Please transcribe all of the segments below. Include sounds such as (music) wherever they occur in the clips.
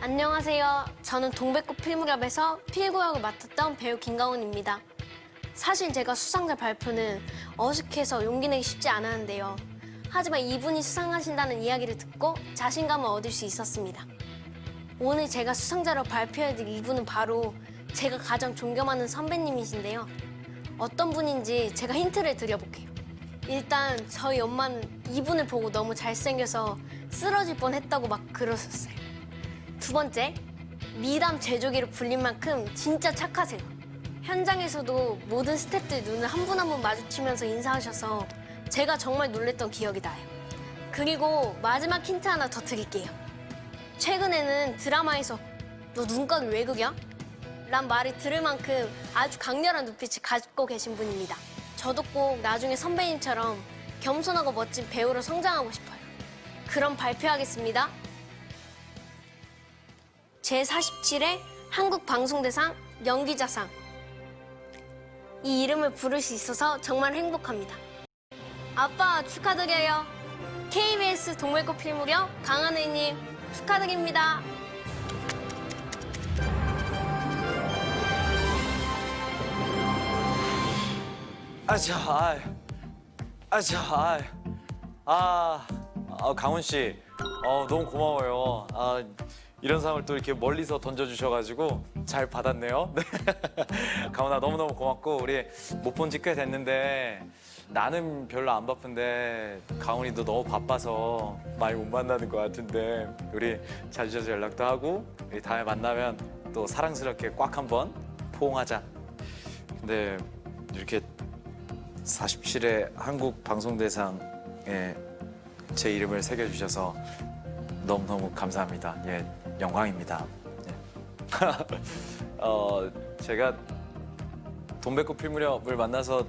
안녕하세요. 저는 동백꽃 필무렵에서 필구 역을 맡았던 배우 김가훈입니다. 사실 제가 수상자 발표는 어색해서 용기 내기 쉽지 않았는데요. 하지만 이분이 수상하신다는 이야기를 듣고 자신감을 얻을 수 있었습니다. 오늘 제가 수상자로 발표해드릴 이분은 바로 제가 가장 존경하는 선배님이신데요. 어떤 분인지 제가 힌트를 드려볼게요. 일단 저희 엄마는 이분을 보고 너무 잘생겨서 쓰러질 뻔했다고 막 그러셨어요. 두 번째, 미담 제조기로 불린 만큼 진짜 착하세요. 현장에서도 모든 스태프들 눈을 한 분 한 분 마주치면서 인사하셔서 제가 정말 놀랬던 기억이 나요. 그리고 마지막 힌트 하나 더 드릴게요. 최근에는 드라마에서 너 눈가를 왜 그려? 란 말을 들을 만큼 아주 강렬한 눈빛을 가지고 계신 분입니다. 저도 꼭 나중에 선배님처럼 겸손하고 멋진 배우로 성장하고 싶어요. 그럼 발표하겠습니다. 제47회 한국방송대상 연기자상. 이 이름을 부를 수 있어서 정말 행복합니다. 아빠 축하드려요. KBS 동물꽃 필무렵 강하늘님 축하드립니다. 아자, 아, 아자, 아, 아, 아, 강훈 씨, 어, 너무 고마워요. 아, 이런 상을 또 이렇게 멀리서 던져주셔가지고 잘 받았네요. (laughs) 네. 강훈아 너무너무 고맙고 우리 못 본 지 꽤 됐는데 나는 별로 안 바쁜데 강훈이도 너무 바빠서 많이 못 만나는 것 같은데 우리 자주 자주 연락도 하고 우리 다음에 만나면 또 사랑스럽게 꽉 한번 포옹하자. 근데 이렇게 47회 한국 방송대상에 제 이름을 새겨주셔서 너무너무 감사합니다. 예, 영광입니다. 예. (laughs) 어, 제가 돈백꽃 필무렵을 만나서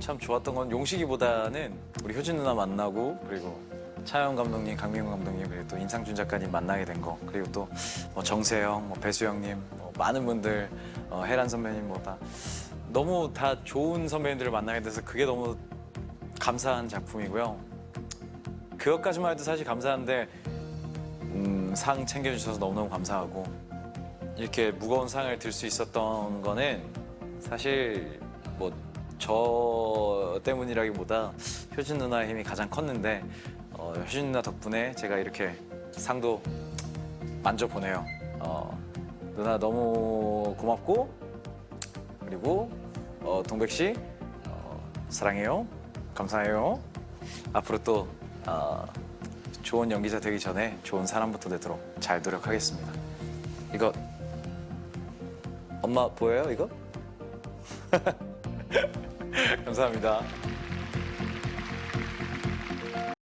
참 좋았던 건 용식이보다는 우리 효진 누나 만나고 그리고 차영 감독님, 강민호 감독님 그리고 또 임상준 작가님 만나게 된 거 그리고 또 뭐 정세영, 뭐 배수영님, 뭐 많은 분들 어, 혜란 선배님 뭐 다 너무 다 좋은 선배님들을 만나게 돼서 그게 너무 감사한 작품이고요. 그것까지만 해도 사실 감사한데 음, 상 챙겨주셔서 너무너무 감사하고 이렇게 무거운 상을 들 수 있었던 거는 사실 뭐 저 때문이라기보다 효진 누나의 힘이 가장 컸는데 어, 효진 누나 덕분에 제가 이렇게 상도 만져보네요. 어, 누나 너무 고맙고 그리고 어, 동백 씨 어, 사랑해요. 감사해요. 앞으로 또 어, 좋은 연기자 되기 전에 좋은 사람부터 되도록 잘 노력하겠습니다. 이거 엄마 보여요 이거? (laughs) 감사합니다.